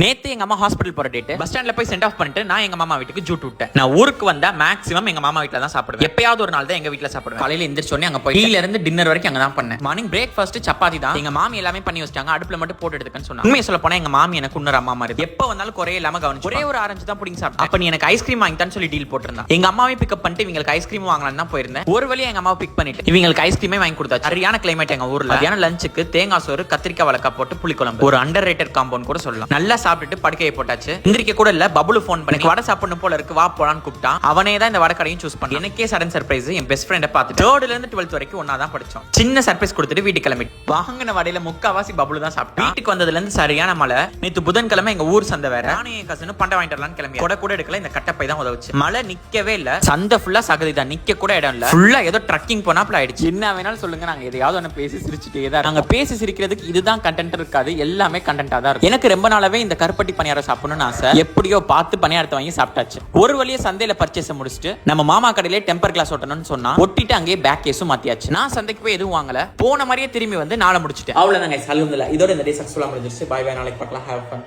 நேத்து எங்க அம்மா ஹாஸ்பிட்டல் போற டேட் பஸ் ஸ்டாண்ட்ல போய் சென்ட் ஆஃப் பண்ணிட்டு நான் எங்க மாமா வீட்டுக்கு ஜூட் விட்டேன். நான் ஊருக்கு வந்தா மேக்ஸிமம் எங்க மாமா வீட்ல தான் சாப்பிடுவேன். எப்பயாவது ஒரு நாள் தான் எங்க வீட்ல சாப்பிடுவேன். காலையில எந்திரிச்ச உடனே அங்க போய் டீல இருந்து டின்னர் வரைக்கும் அங்க தான் பண்ணேன். மார்னிங் பிரேக்ஃபாஸ்ட் சப்பாத்தி தான். எங்க மாமி எல்லாமே பண்ணி வச்சிட்டாங்க. அடுப்புல மட்டும் போட்டு எடுத்துக்கன்னு சொன்னாங்க. உண்மையை சொல்ல போனா எங்க மாமி எனக்கு இன்னொரு அம்மா மாதிரி எப்ப வந்தாலும் குறைய இல்லாம கவனிச்சு ஒரே ஒரு ஆரஞ்சு தான் பிடிங்க சாப்பிட்டேன். அப்ப நீ எனக்கு ஐஸ்கிரீம் வாங்கிட்டான்னு சொல்லி டீல் போட்டிருந்தா எங்க அம்மாவை பிக்கப் பண்ணிட்டு இவங்களுக்கு ஐஸ்கிரீம் வாங்கலாம் தான் போயிருந்தேன். ஒரு வழியா எங்க அம்மாவை பிக் பண்ணிட்டு இவங்களுக்கு ஐஸ்கிரீமே வாங்கி கொடுத்தாச்சு. சரியான கிளைமேட் எங்க ஊர்ல. மத்தியான லஞ்சுக்கு தேங்காய் சோறு கத்திரிக்காய் வளக்கா போட்டு புளிக்குழம்பு. ஒரு அண்டர் ரேட்டட் காம்பவுண்ட் கூட சொல்லலாம். நல்லா சாப்பிட்டுட்டு படுக்கையை போட்டாச்சு. எந்திரிக்க கூட இல்ல பபுளு ஃபோன் பண்ணி "எனக்கு வடை சாப்பிடணும் போல இருக்கு வா போலான்னு கூப்பிட்டான். அவனே தான் இந்த வடை கடையும் சூஸ் பண்ணி எனக்கே சடன் சர்ப்ரைஸ் என் பெஸ்ட் ஃப்ரெண்டை பார்த்து தேர்ட்ல இருந்து டுவெல்த் வரைக்கும் ஒன்னா தான் படிச்சோம். சின்ன சர்ப்ரைஸ் கொடுத்துட்டு வீட்டுக்கு கிளம்பிட்டு வாங்கின வடையில முக்காவாசி பபுளு தான் சாப்பிட்டேன். வீட்டுக்கு வந்ததுல இருந்து சரியான மழை. நேத்து புதன்கிழமை எங்க ஊர் சந்தை வேற. நானும் என் கசனும் பண்டை வாங்கிட்டு வரலாம்னு கிளம்பி. கூட கூட எடுக்கல இந்த கட்டப்பை தான் உதவுச்சு. மழை நிக்கவே இல்ல. சந்தை ஃபுல்லா சகதி தான். நிக்க கூட இடம் இல்ல. ஃபுல்லா ஏதோ ட்ரக்கிங் போனாப்ல ஆயிடுச்சு. என்ன வேணாலும் சொல்லுங்க. நாங்க எதையாவது ஒன்று பேசி சிரிச்சுட்டே தான் நாங்க பேசி சிரிக்கிறதுக்கு இதுதான் கண்டென்ட் இருக்காது. எல்லாமே கண்டென்ட்டா தான் இருக்கும். எனக்கு ரொம்ப நாளாவே இந்த கருப்பட்டி பணியாரம் சாப்பிடணும்னு ஆசை. எப்படியோ பார்த்து பணியாரத்தை வாங்கி சாப்பிட்டாச்சு. ஒரு வழியா சந்தையில பர்ச்சேஸ் முடிச்சுட்டு நம்ம மாமா கடையிலே டெம்பர் கிளாஸ் ஒட்டணும்னு சொன்னா ஒட்டிட்டு அங்கேயே பேக் கேஸும் மாத்தியாச்சு. நான் சந்தைக்கு போய் எதுவும் வாங்கல. போன மாதிரியே திரும்பி வந்து நாளை முடிச்சுட்டு அவ்வளவு நாங்க சலுந்தில்ல இதோட இந்த டே சக்ஸஸ்ஃபுல்லா முடிஞ்சிருச்சு. பாய் பாய் நாளைக்கு பார்க்கலாம். Have fun